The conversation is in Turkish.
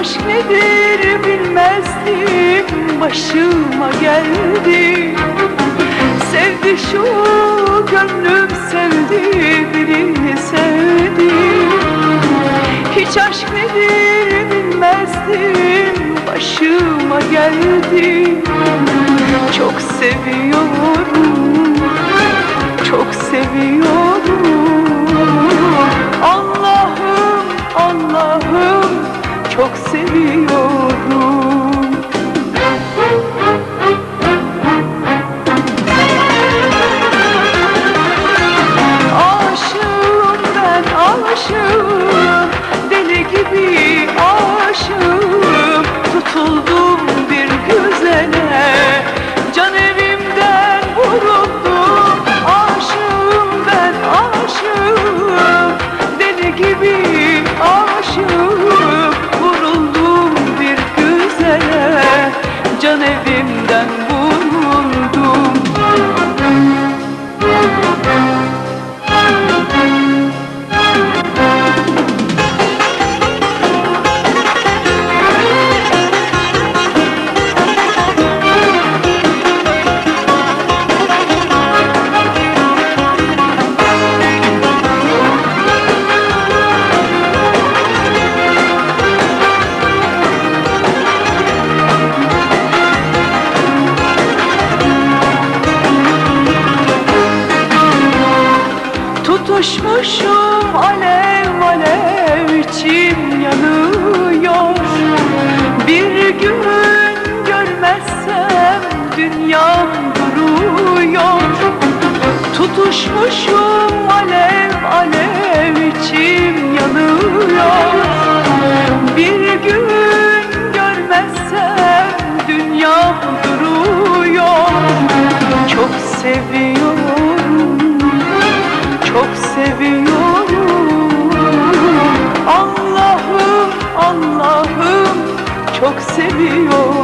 aşk nedir bilmezdim. Başıma geldi. Sevdi şu gönlüm sevdi Birini sevdi. Hiç aşk nedir bilmezdim. Başıma geldi. Çok seviyorum çok Tutuşmuşum alev alev içim yanıyor. Bir gün görmezsem dünyam duruyor. Tutuşmuşum alev alev Senhor.